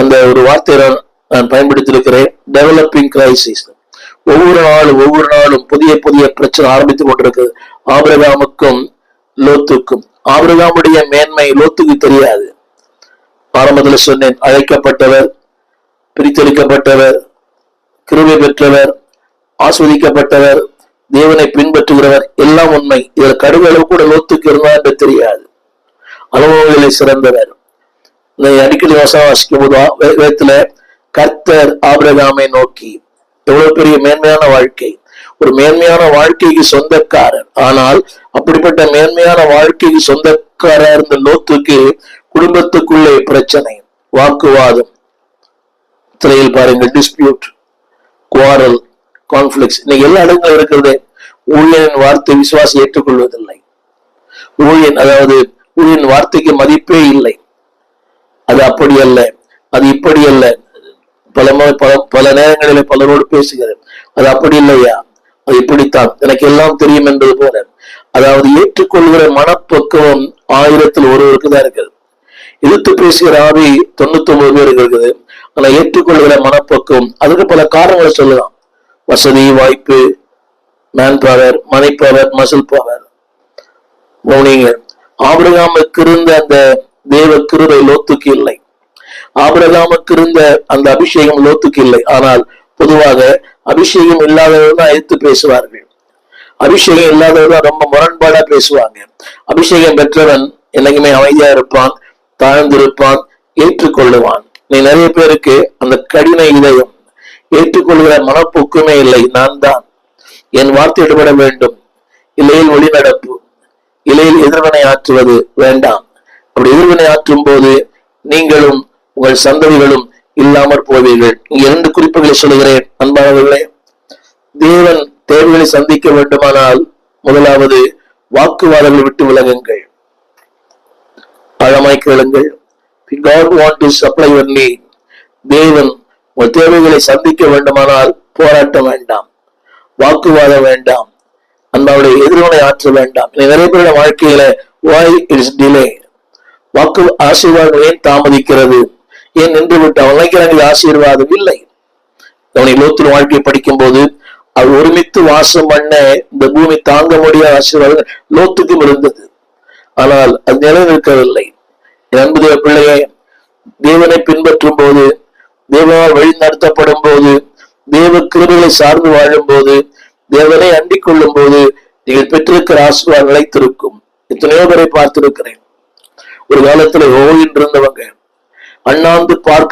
அந்த ஒரு வார்த்தையை நான் நான் பயன்படுத்தியிருக்கிறேன். டெவலப்பிங் கிரைசிஸ் ஒவ்வொரு நாளும் ஒவ்வொரு நாளும் புதிய புதிய பிரச்சனை ஆரம்பித்துக் கொண்டிருக்கிறது ஆபிரகாமுக்கும் லோத்துக்கும். ஆபிரகாமுடைய மேன்மை லோத்துக்கு தெரியாது. ஆரம்பத்தில் சொன்னேன் அழைக்கப்பட்டவர் பிரித்தெடுக்கப்பட்டவர் கிருமை பெற்றவர் ஆஸ்வதிக்கப்பட்டவர் தேவனை பின்பற்றுகிறவர் எல்லாம் உண்மை. இதில் கடுகளவு கூட லோத்துக்கு இருந்தா என்று தெரியாது. அனுபவங்களில் சிறந்தவர். அடிக்கடி வசனம் வாசிக்கும் போது வேதத்துல கர்த்தர் ஆபிரகாமை நோக்கி. எவ்வளவு பெரிய மேன்மையான வாழ்க்கை. ஒரு மேன்மையான வாழ்க்கைக்கு சொந்தக்காரர். ஆனால் அப்படிப்பட்ட மேன்மையான வாழ்க்கைக்கு சொந்தக்காரர் இருந்த லோத்துக்கு குடும்பத்துக்குள்ளே பிரச்சனை வாக்குவாதம். திரையில் பாருங்கள் டிஸ்பியூட் குவாரல் கான்ஃபிளிக்ஸ் இன்னைக்கு எல்லா இடங்களும் இருக்கிறது. ஊழியனின் வார்த்தை விசுவாசம் ஏற்றுக்கொள்வதில்லை. ஊழியன் அதாவது ஊழியன் வார்த்தைக்கு மதிப்பே இல்லை. அது அப்படி அல்ல அது இப்படி அல்ல பல பல பல நேரங்களில் பலரோடு பேசுகிறேன். அது அப்படி இல்லையா அது இப்படித்தான். எனக்கு எல்லாம் தெரியும் என்பது போல. அதாவது ஏற்றுக்கொள்கிற மனப்பக்குவம் ஆயிரத்தில் ஒருவருக்கு தான் இருக்குது. எதிர்த்து பேசுகிற ஆவி தொண்ணூத்தி ஒன்பது பேருக்கு இருக்குது. ஆனா ஏற்றுக்கொள்கிற மனப்பக்குவம் அதுக்கு பல காரணங்களை சொல்லலாம். வசதி வாய்ப்பு manpower money power muscle power கவனிங்க ஆபிரகாமுக்கு இருந்த அந்த தேவ கிருபை லோத்துக்கு இல்லை. ஆபிரகாமுக்கு இருந்த அந்த அபிஷேகம் லோத்துக்கு இல்லை. ஆனால் பொதுவாக அபிஷேகம் இல்லாதவர்கள் தான் எதிர்த்து பேசுவார்கள். அபிஷேகம் இல்லாதவர்கள் ரொம்ப முரண்பாடா பேசுவாங்க. அபிஷேகம் பெற்றவன் என்னைக்குமே அமைதியா இருப்பான் தாழ்ந்திருப்பான் ஏற்றுக்கொள்ளுவான். நீ நிறைய பேருக்கு அந்த கடின இதயம் ஏற்றுக்கொள்கிற மனப்போக்குமே இல்லை. நான் தான். என் வார்த்தை எடுபட வேண்டும். இலையில் ஒளி நடப்பு. இலையில் எதிர்வனை ஆற்றுவது வேண்டாம். அப்படி எதிர்வினை ஆற்றும் போது நீங்களும் உங்கள் சந்ததிகளும் இல்லாமற் போவீர்கள். இரண்டு குறிப்புகளை சொல்கிறேன் அன்பானவர்களே தேவன் தேவைகளை சந்திக்க வேண்டுமானால் முதலாவது வாக்குவாதங்களை விட்டு விலகுங்கள். ஆழமாய் கேளுங்கள். God want to supply your need தேவன் உங்கள் தேவைகளை சந்திக்க வேண்டுமானால் போராட்டம் வேண்டாம். வாக்குவாதம் வேண்டாம். அன்பாவுடைய எதிர்வினை ஆற்ற வேண்டாம் நிறைய பேருடைய வாழ்க்கையில வாய் இட்ஸ் டிலே வாக்கு ஆசீர்வாதம் ஏன் தாமதிக்கிறது. ஏன் நின்று விட்டு அவன் நினைக்கிறாங்க ஆசீர்வாதம் இல்லை. அவனை லோத்தில் வாழ்க்கையை படிக்கும் போது அவர் ஒருமித்து வாசம் பண்ண இந்த பூமி தாங்க முடியாத ஆசீர்வாதம் லோத்துக்கும் இருந்தது. ஆனால் அது நிலைநிற்கவில்லை. என் அன்பு பிள்ளையே தேவனை பின்பற்றும் போது தேவனால் வழி நடத்தப்படும் போது தேவ கிருபைகளை சார்ந்து வாழும் போது தேவனை அண்டிக் கொள்ளும் போது நீங்கள் பெற்றிருக்கிற ஆசீர்வாதம் நிலைத்திருக்கும். எத்தனையோ பேரை பார்த்திருக்கிறேன். ஒரு காலத்துல ஓய்ந்திருந்தவங்க இருந்தவங்க அண்ணாந்து பார்க்க